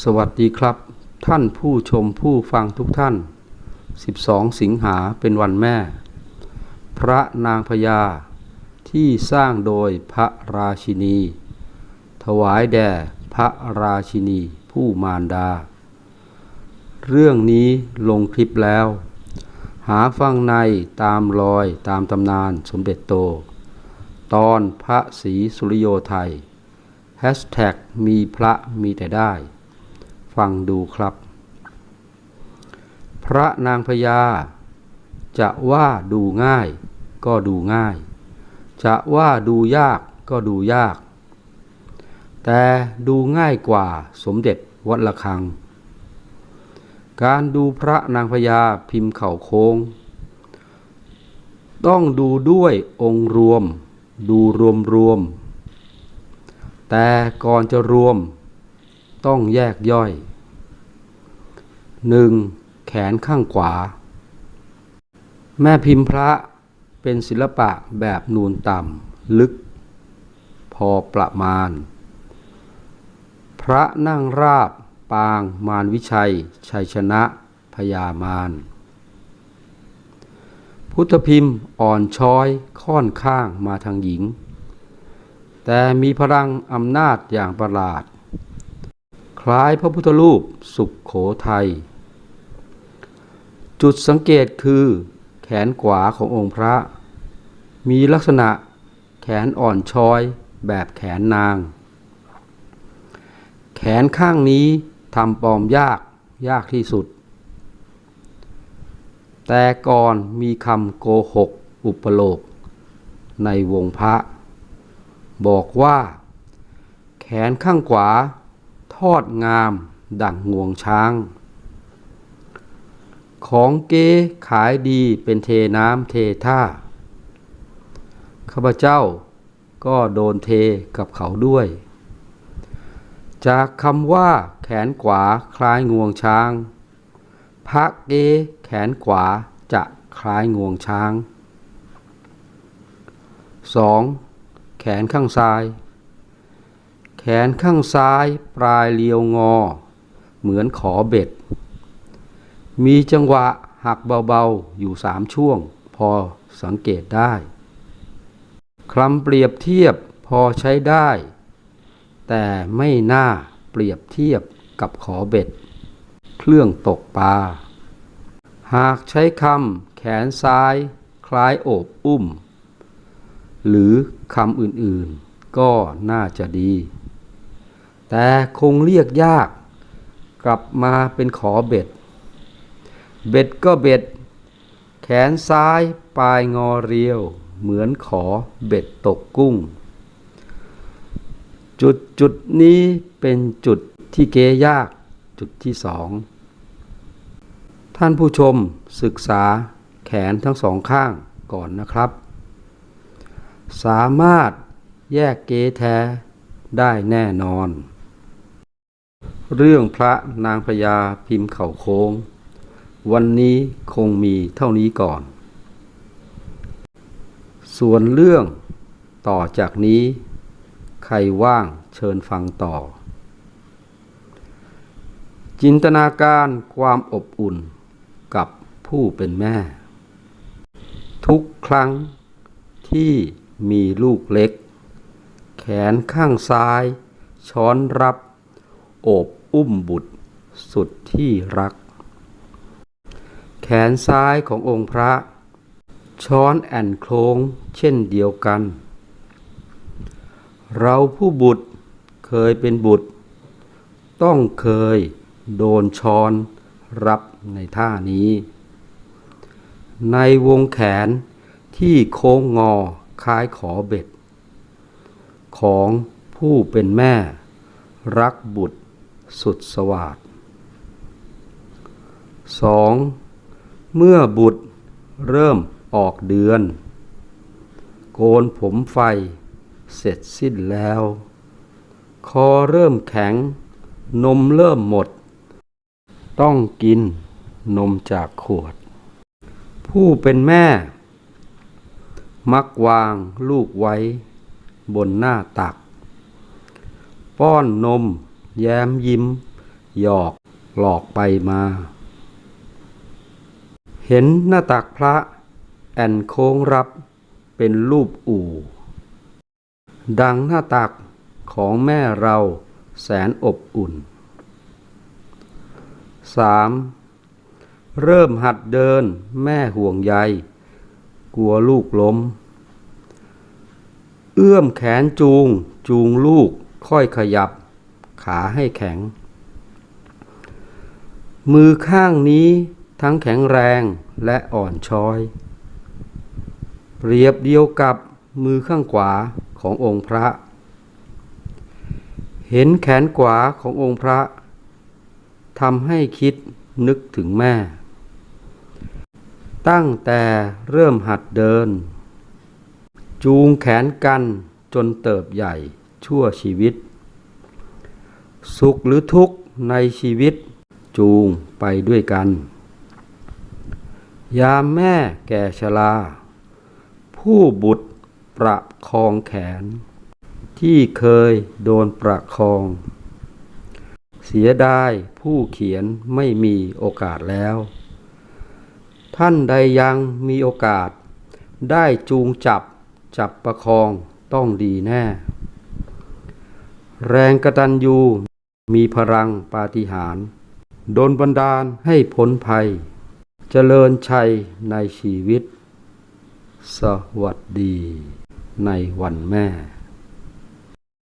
สวัสดีครับ ท่านผู้ชมผู้ฟังทุกท่าน 12 สิงหาเป็นวันแม่ พระนางพญาที่สร้างโดยพระราชินี ถวายแด่พระราชินีผู้มารดา เรื่องนี้ลงคลิปแล้ว หาฟังในตามรอยตามตำนานสมเด็จโต ตอนพระศรีสุริโยไทยแฮชแท็กมีพระมีแต่ได้ ฟังดูครับ พระนางพญา จะว่าดูง่าย ก็ดูง่าย จะว่าดูยากก็ดูยาก แต่ดูง่ายกว่าสมเด็จวัดละคัง การดูพระนางพญาพิมพ์เข่าโค้ง ต้องดูด้วยองค์รวม ดูรวมรวม แต่ก่อนจะรวม ต้องแยกย่อย 1. แขนข้างขวา แม่พิมพ์พระเป็นศิลปะแบบนูนต่ำลึก พอประมาณ พระนั่งราบปางมารวิชัย ชัยชนะพยามารพุทธพิมพ์อ่อนช้อยค่อนข้างมาทางหญิง แต่มีพลังอำนาจอย่างประหลาด คล้ายพระพุทธรูปสุขโขทัย จุดสังเกตคือแขนขวาขององค์พระ มีลักษณะแขนอ่อนช้อยแบบแขนนาง แขนข้างนี้ทำปลอมยากยากที่สุด แต่ก่อนมีคำโกหกอุปโลก ในวงพระ บอกว่า แขนข้างขวา อดงาม ดั่งงวงช้าง ของเก๊ขายดีเป็นเทน้ำเทท่า ข้าพเจ้าก็โดนเทกับเขาด้วย จากคำว่าแขนขวาคล้ายงวงช้าง พระเกแขนขวาจะคล้ายงวงช้าง 2. แขนข้างซ้าย แขนข้างซ้ายปลายเรียวงอ เหมือนขอเบ็ด มีจังหวะหักเบาๆ อยู่สามช่วง พอสังเกตได้คลำเปรียบเทียบพอใช้ได้ แต่ไม่น่าเปรียบเทียบกับขอเบ็ด เครื่องตกปลา หากใช้คำแขนซ้าย คล้ายโอบอุ้ม หรือคำอื่นๆ ก็น่าจะดี แต่คงเรียกยาก กลับมาเป็นขอเบ็ด เบ็ดก็เบ็ด แขนซ้ายปลายงอเรียว เหมือนขอเบ็ดตกกุ้ง จุดจุดนี้เป็นจุดที่เกยากจุดที่สองท่านผู้ชมศึกษาแขนทั้งสองข้างก่อนนะครับ สามารถแยกเกแท้ได้แน่นอน เรื่องพระนางพญาพิมพ์เข่าโค้ง วันนี้คงมีเท่านี้ก่อน ส่วนเรื่องต่อจากนี้ ใครว่างเชิญฟังต่อ จินตนาการความอบอุ่นกับผู้เป็นแม่ ทุกครั้งที่มีลูกเล็ก แขนข้างซ้าย ช้อนรับ โอบ อุ้มบุตร สุดที่รัก แขนซ้ายขององค์พระ ช้อนแอนโคลงเช่นเดียวกัน เราผู้บุตรเคยเป็นบุตร ต้องเคยโดนช้อนรับในท่านี้ ในวงแขนที่โค้งงอคล้ายขอเบ็ด ของผู้เป็นแม่ รักบุตร สุดสวาดสองเมื่อบุตรเริ่มออกเดือน โกนผมไฟเสร็จสิ้นแล้ว คอเริ่มแข็ง นมเริ่มหมด ต้องกินนมจากขวด ผู้เป็นแม่ มักวางลูกไว้บนหน้าตัก ป้อนนม แย้มยิ้ม หยอกหลอกไปมา เห็นหน้าตักพระ แอนโค้งรับเป็นรูปอู่ ดังหน้าตักของแม่เราแสนอบอุ่น 3. เริ่มหัดเดินแม่ห่วงใย กลัวลูกล้ม เอื้อมแขนจูงจูงลูกค่อยขยับ ขาให้แข็ง มือข้างนี้ทั้งแข็งแรงและอ่อนช้อย เปรียบเดียวกับมือข้างขวาขององค์พระ เห็นแขนขวาขององค์พระทำให้คิดนึกถึงแม่ ตั้งแต่เริ่มหัดเดิน จูงแขนกันจนเติบใหญ่ชั่วชีวิต สุขหรือทุกข์ในชีวิตจูงไปด้วยกัน ยามแม่แก่ชรา ผู้บุตรประคองแขน ที่เคยโดนประคอง เสียดายผู้เขียนไม่มีโอกาสแล้ว ท่านใดยังมีโอกาส ได้จูงจับจับประคองต้องดีแน่ แรงกระตันยู มีพลังปาฏิหาริย์โดนบันดาลให้พ้นภัย เจริญชัยในชีวิต สวัสดีในวันแม่